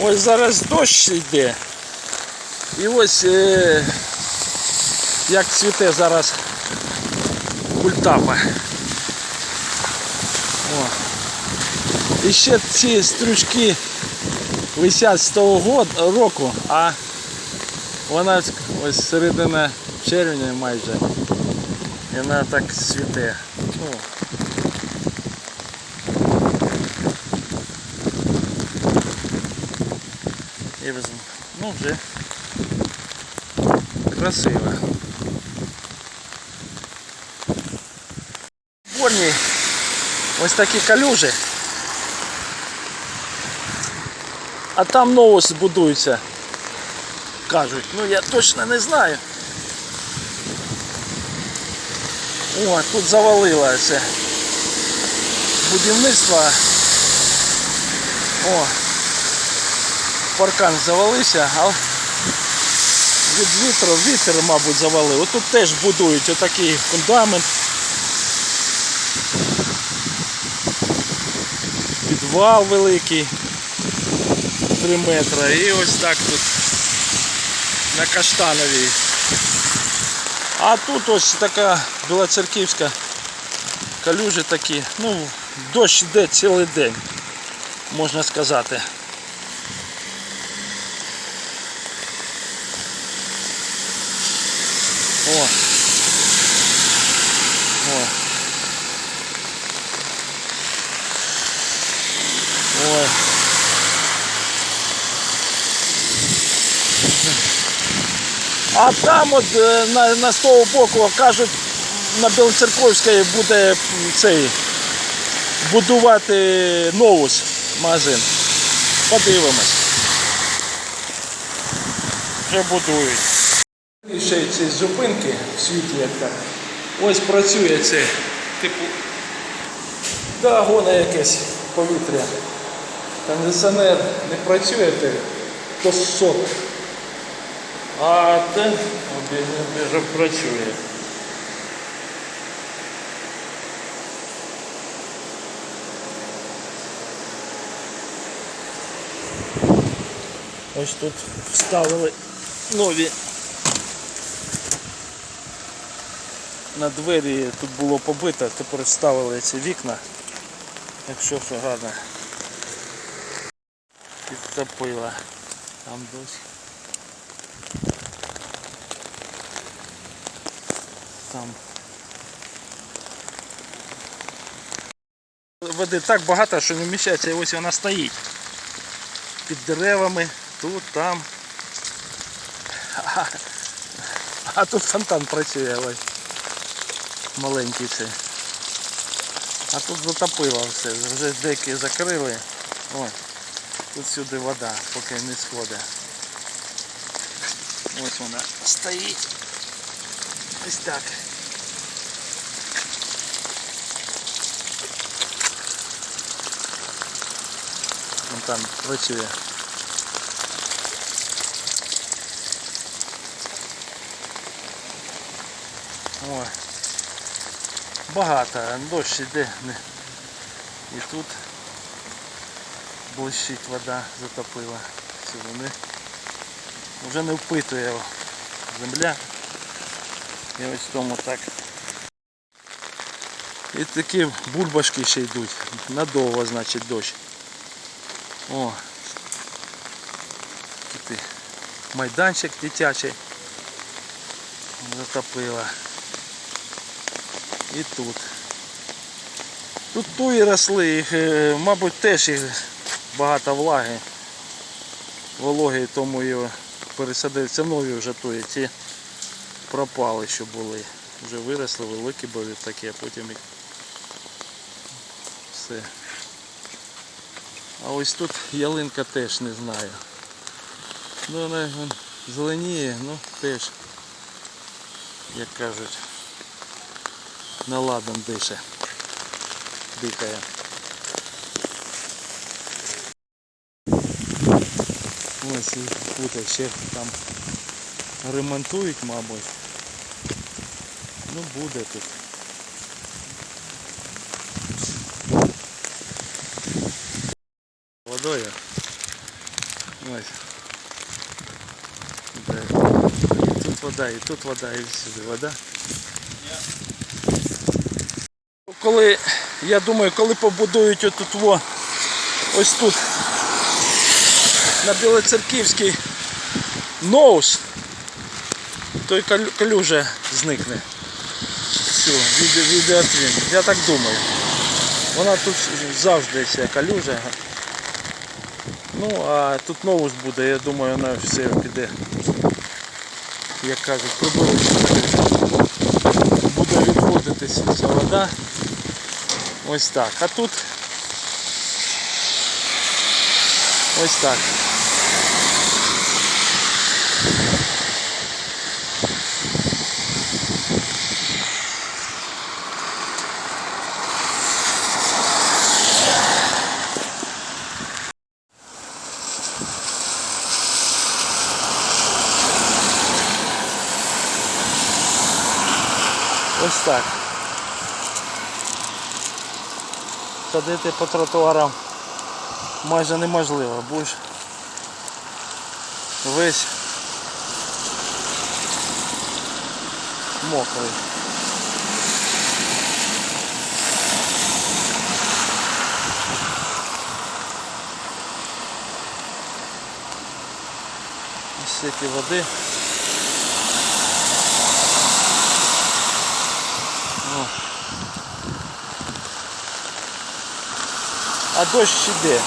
Ось зараз дощ йде. І ось е, як цвіте зараз культапа. О. І ще ці стрючки висять з того року, а вона ось середина червня майже. І вона так цвіте. І ну вже красиво. Борні ось такі калюжі. А там новос будується. Кажуть, ну я точно не знаю. О, тут завалилося будівництво. О, паркан завалився, а від вітру вітер, мабуть, завалив. Отут теж будують отакий фундамент. Підвал великий. 3 метри. І ось так тут на Каштановій. А тут ось така білоцерківська калюжі такі. Ну, дощ йде цілий день, можна сказати. О. О. Ой. А там от е, на, на з того боку кажуть, на Білоцерковській буде цей будувати новус магазин. Подивимось. Вже будують. Ще ці зупинки в світі як так. Ось працює це, типу, дагона якесь повітря. Кондиціонер не працює, то сок. А те вже працює. Ось тут вставили нові на двері тут було побито, тепер вставили ці вікна, якщо все гарно. Підтопила. Там досі. Там. Води так багато, що не вміщається, ось вона стоїть. Під деревами, тут, там. А, а тут фонтан працює, ось. Маленький цей. А тут затопило все, вже деякі закрили. Ось. Тут сюди вода, поки не сходить. Ось вона стоїть. Ось так. Вон там працює. Ой. Багато, дощ іде. І тут блищить вода, затопила. Не, вже не впитує земля. І ось тому так. І такі бульбашки ще йдуть. Надовго, значить, дощ. О. Тут майданчик дитячий. Затопила. І тут. Тут туї росли, їх, е, мабуть, теж їх багато влаги. Вологи, тому його пересадив. Це нові вже туї. Ті пропали, що були. Вже виросли, великі були такі, а потім їх все. А ось тут ялинка теж не знаю. Ну вона зеленіє, ну теж, як кажуть, наладом дише. Дикає. Ось і тут ще там ремонтують, мабуть. Ну буде тут. Водою. Ось. Тут вода, і тут вода, і всюди вода. Коли, я думаю, коли побудують отут ось тут на Білоцерківський ноус, то й калюжа зникне. Все, відео, відеотвін. Я так думаю. Вона тут завжди ця калюжа. Ну, а тут новус буде, я думаю, вона все піде. Як кажуть, приборочна. Буде відводитись ця вода. Ось так. А тут ось так. Ось так. Ходити по тротуарам майже неможливо, ж весь мокрий. Ось стільки води. А дощ іде.